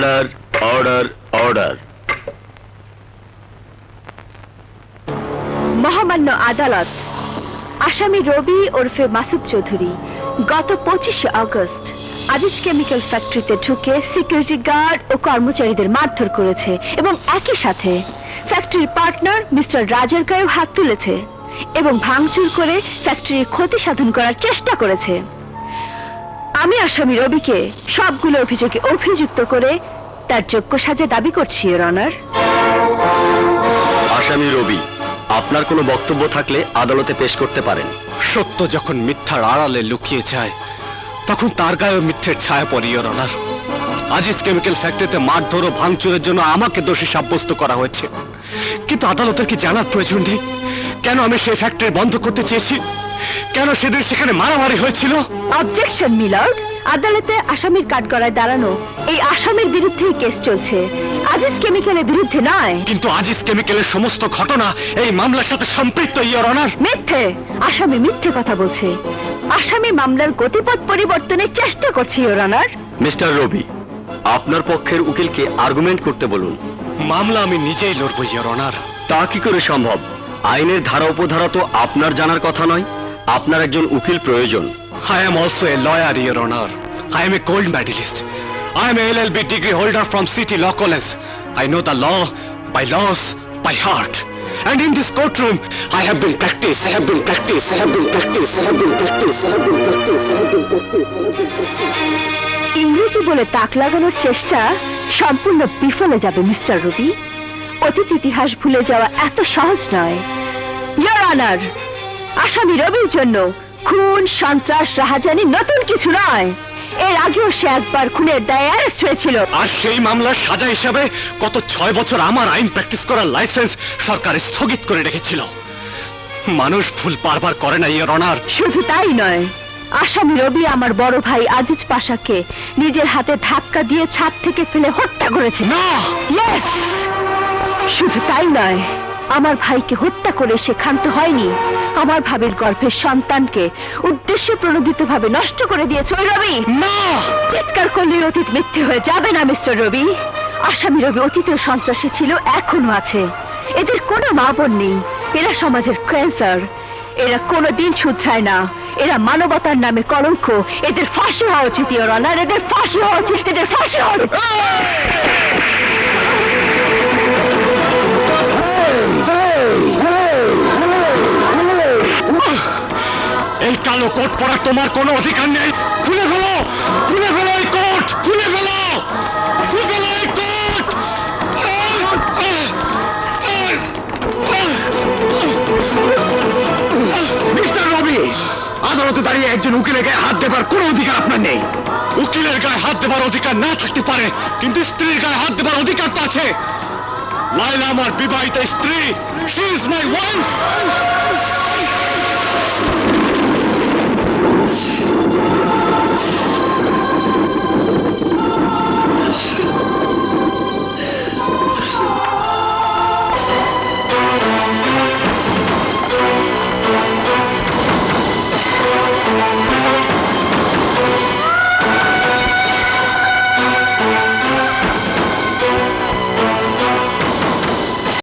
Order order order মহামান্য আদালত, আসামি রবি ওরফে মাসুদ চৌধুরী, গত পঁচিশে আগস্ট আজিজ কেমিক্যাল ফ্যাক্টরিতে ঢুকে সিকিউরিটি গার্ড ও কর্মচারীদের মারধর করেছে এবং একই সাথে ফ্যাক্টরির পার্টনার মিস্টার রাজের গায়েও হাত তুলেছে এবং ভাঙচুর করে ফ্যাক্টরির ক্ষতি সাধন করার চেষ্টা করেছে। আমি আসামি রবিকে সবগুলো অভিযোগে অভিযুক্ত করে তার যোগ্য সাজা দাবি করছি ইওর অনার আসামি রবি আপনার কোনো বক্তব্য থাকলে আদালতে পেশ করতে পারেন। সত্য যখন মিথ্যার আড়ালে লুকিয়ে যায় তখন তার গায়ে মিথ্যের ছায়া পড়ে ইওর অনার আজিজ কেমিক্যাল ফ্যাক্টরিতে মারধর ও ভাঙচুরের জন্য আমাকে দোষী সাব্যস্ত করা হয়েছে। কিন্তু আদালতের কি জানার প্রয়োজন নেই? কেন আমি সেই ফ্যাক্টরি বন্ধ করতে চেয়েছি? কেন সেদিন সেখানে মারামারি হয়েছিল? অবজেকশন মিলার্ড আদালতে আসামির কাঠগড়ায় দাঁড়ানো এই আসামির বিরুদ্ধেই কেস চলছে। আজিজ কেমিক্যালের বিরুদ্ধে নয়। কিন্তু আজিজ কেমিক্যালের সমস্ত ঘটনা এই মামলার সাথে সম্পৃক্ত ইওর অনার মিথ্যে। আসামি মিথ্যে কথা বলছে। আসামি মামলার গতিপথ পরিবর্তনের চেষ্টা করছে ইওর অনার মিস্টার রবি আপনার পক্ষের উকিলকে আর্গুমেন্ট করতে বলুন। মামলা আমি নিজেই লড়বো ইওর অনার তা কি করে সম্ভব? আইনের ধারা উপধারা তো আপনার জানার কথা নয়। আপনার একজন উকিল প্রয়োজন I am also a lawyer, Your Honor. I am a gold medalist. I am a LLB degree holder from City Law College. I know the law by laws, by heart. And in this courtroom, I have been practiced, I have been practiced, I have been practiced, I have been practiced, I have been practiced, I have been practiced, I have been practiced. ইংরেজি বলে তাক লাগানোর চেষ্টা সম্পূর্ণ বিফলে যাবে mister রবি অতীত ইতিহাস ভুলে যাওয়া এত সহজ নয় ইয়োর অনার আসামি রবির জন্য খুন সন্ত্রাস রাহাজানি নতুন কিছু নয়। এর আগেও সে একবার খুনের দায়ে অ্যারেস্ট হয়েছিল। আর সেই মামলার সাজা হিসাবে গত ছয় বছর আমার আইন প্র্যাকটিস করার লাইসেন্স সরকার স্থগিত করে রেখেছিল। মানুষ ভুল বারবার করে না ইয়ের অনার। শুধু তাই নয় আসামি রবি আমার বড় ভাই আজিজ পাশাকে নিজের হাতে ধাক্কা দিয়ে ছাদ থেকে ফেলে হত্যা করেছে। না! শুধু তাই নয় আমার ভাইকে হত্যা করে সে ক্ষান্ত হয়নি। আমার ভাবির গর্ভের সন্তানকে উদ্দেশ্যে প্রণোদিত ভাবে নষ্ট করে দিয়েছে ওই রবি। না! চিৎকার করলে অতীত মিথ্যে হয়ে যাবে না মিস্টার রবি। আসামি রবি অতীতের সন্ত্রাসী ছিল এখনও আছে। এদের কোনো মা বোন নেই। এরা সমাজের ক্যান্সার। এরা কোনো দিন শুধরায় না। এরা মানবতার নামে কলঙ্ক। এদের ফাঁসি হওয়া উচিত এদের ফাঁসি হওয়া উচিত এদের ফাঁসি হওয়া উচিত। এই কালো কোট পরা তোমার কোনো অধিকার নেই। খুলে ফেলো খুলে ফেলো এই কোট, খুলে ফেলো খুলে ফেলো এই কোট। মিস্টার রবি, আদালতে দাঁড়িয়ে একজন উকিলের গায়ে হাত দেবার কোনো অধিকার আপনার নেই। উকিলের গায়ে হাত দেবার অধিকার না থাকতে পারে, কিন্তু স্ত্রীর গায়ে হাত দেবার অধিকার তো আছে। লাইলা আমার বিবাহিত স্ত্রী she is my wife Shoot